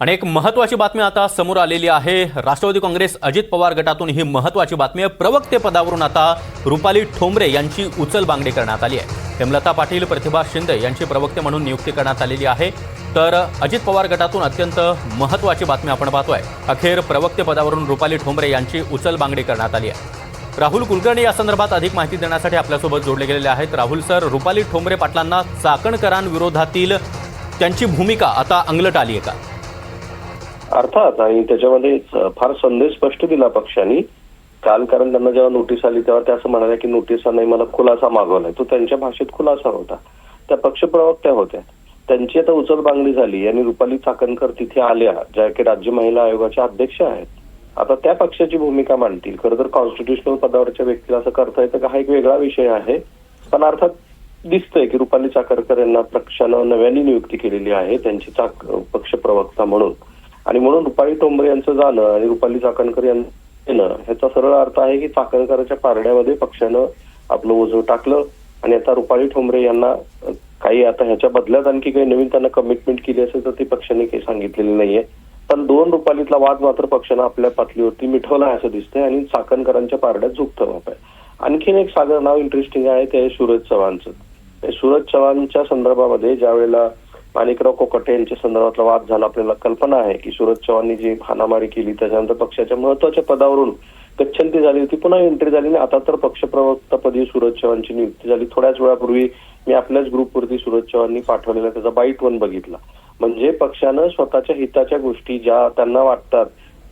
आणि एक महत्वाची बातमी आता समोर आलेली आहे. राष्ट्रवादी काँग्रेस अजित पवार गटातून ही महत्वाची बातमी आहे. प्रवक्ते पदावरून आता रुपाली ठोंबरे यांची उचलबांगडी करण्यात आली आहे. हेमलता पाटील प्रतिभा शिंदे यांची प्रवक्ते म्हणून नियुक्ती करण्यात आलेली आहे. तर अजित पवार गटातून अत्यंत महत्वाची बातमी आपण पाहतोय. अखेर प्रवक्ते पदावरून रुपाली ठोंबरे यांची उचलबांगडी करण्यात आली आहे. राहुल कुलकर्णी या संदर्भात अधिक माहिती देण्यासाठी आपल्यासोबत जोडले गेलेले आहेत. राहुल सर रुपाली ठोंबरे पाटलांना चाकणकरांविरोधातील त्यांची भूमिका आता अंगलट आली आहे का? अर्थात आणि त्याच्यामध्ये फार संदेश स्पष्ट दिला पक्षांनी. काल कारण त्यांना जेव्हा नोटीस आली तेव्हा त्या असं म्हणाल्या की नोटीसा नाही मला खुलासा मागवलाय. तो त्यांच्या भाषेत खुलासा होता. त्या पक्षप्रवक्त्या होत्या. त्यांची आता उचल बांगडी झाली. आणि रुपाली चाकणकर तिथे आल्या ज्या की राज्य महिला आयोगाच्या अध्यक्ष आहेत. आता त्या पक्षाची भूमिका मांडतील. खरं तर कॉन्स्टिट्युशनल पदावरच्या व्यक्तीला असं करता येतं का? हा एक वेगळा विषय आहे. पण अर्थात दिसतंय की रुपाली चाकरकर यांना पक्षानं नव्याने नियुक्ती केलेली आहे त्यांची चाक पक्ष प्रवक्ता म्हणून. आणि म्हणून रुपाली टोंबरे यांचं जाणं आणि रुपाली चाकणकर यांचं येणं ह्याचा सरळ अर्थ आहे की चाकणकरांच्या पारड्यामध्ये पक्षानं आपलं ओझं टाकलं आणि आता रुपाली ठोंबरे यांना काही आता ह्याच्या बदल्यात आणखी काही नवीन त्यांना कमिटमेंट केली असेल तर ती पक्षाने काही सांगितलेली नाहीये. पण दोन रुपालीतला वाद मात्र पक्षानं आपल्या पातळीवरती मिठवला आहे असं दिसतंय आणि चाकणकरांच्या पारड्यात झुकतं बाप आहे आणखीन एक सागर नाव इंटरेस्टिंग आहे ते आहे सूरज चव्हाणचं. सूरज चव्हाणच्या संदर्भामध्ये ज्या वेळेला माणिकराव कोकटे यांच्या संदर्भातला वाद झाला. आपल्याला कल्पना आहे की सूरज चव्हाणनी जी हाणामारी केली त्याच्यानंतर पक्षाच्या महत्त्वाच्या पदावरून गच्छंती झाली होती पुन्हा एंट्री झाली आणि आता तर पक्षप्रवक्तापदी सूरज चव्हाणची नियुक्ती झाली. थोड्याच वेळापूर्वी मी आपल्याच ग्रुपवरती सुरज चव्हाणनी पाठवलेला त्याचा बाईट वन बघितला. म्हणजे पक्षानं स्वतःच्या हिताच्या गोष्टी ज्या त्यांना वाटतात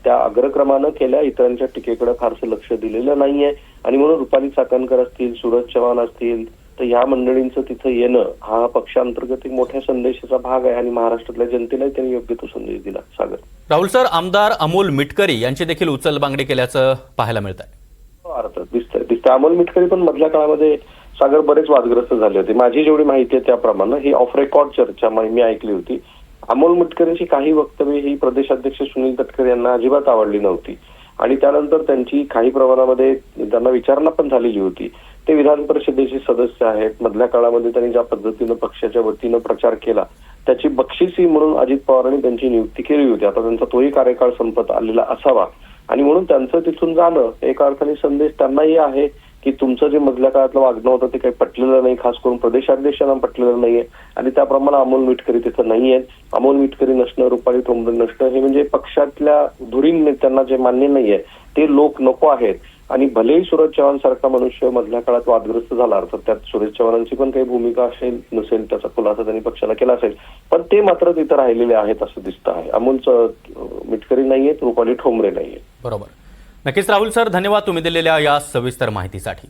त्या अग्रक्रमानं केल्या इतरांच्या टीकेकडे फारसं लक्ष दिलेलं नाहीये. आणि म्हणून रुपाली चाकणकर असतील सूरज चव्हाण असतील तर ह्या मंडळींचं तिथं येणं हा पक्षांतर्गत एक मोठ्या संदेशाचा भाग आहे आणि महाराष्ट्रातल्या जनतेलाही त्यांनी योग्य तो संदेश दिला. सागर. राहुल सर आमदार अमोल मिटकरी यांची देखील उचलबांगडी केल्याचं पाहायला मिळत आहे हो, अर्थात दिसतंय दिसतंय. अमोल मिटकरी पण मधल्या काळामध्ये सागर बरेच वादग्रस्त झाले होते. माझी जेवढी माहिती आहे त्याप्रमाणे ही ऑफ रेकॉर्ड चर्चा मी मी ऐकली होती. अमोल मिटकरींची काही वक्तव्य ही प्रदेशाध्यक्ष सुनील तटकरे यांना अजिबात आवडली नव्हती. आणि त्यानंतर त्यांची काही प्रमाणामध्ये त्यांना विचारणा पण झालेली होती. ते विधान परिषदेचे सदस्य आहेत. मधल्या काळामध्ये त्यांनी ज्या पद्धतीनं पक्षाच्या वतीनं प्रचार केला त्याची बक्षिसी म्हणून अजित पवारांनी त्यांची नियुक्ती केली होती. आता त्यांचा तोही कार्यकाळ संपत आलेला असावा. आणि म्हणून त्यांचं तिथून जाणं एका अर्थाने संदेश त्यांनाही आहे की तुमचं जे मधल्या काळातलं वागणं होतं ते काही पटलेलं नाही खास करून प्रदेशाध्यक्षांना पटलेलं नाहीये. आणि त्याप्रमाणे अमोल मिटकरी तिथं नाहीये. अमोल मिटकरी नसणं रुपाली तोंबडे नसणं हे म्हणजे पक्षातल्या धुरीण नेत्यांना जे मान्य नाहीये ते लोक नको आहेत. आणि भलेही सुरज चव्हाण सारखा मनुष्य मधल्या काळात वादग्रस्त झाला अर्थात त्यात सुरेश चव्हाणांची पण काही भूमिका असेल नसेल त्याचा खुलासा त्यांनी पक्षाला केला असेल पण ते मात्र तिथं राहिलेले आहेत असं दिसत आहे. अमोलचं मिटकरी नाहीये रुपाली ठोंबरे नाहीये बरोबर. नक्कीच राहुल सर धन्यवाद तुम्ही दिलेल्या या सविस्तर माहितीसाठी.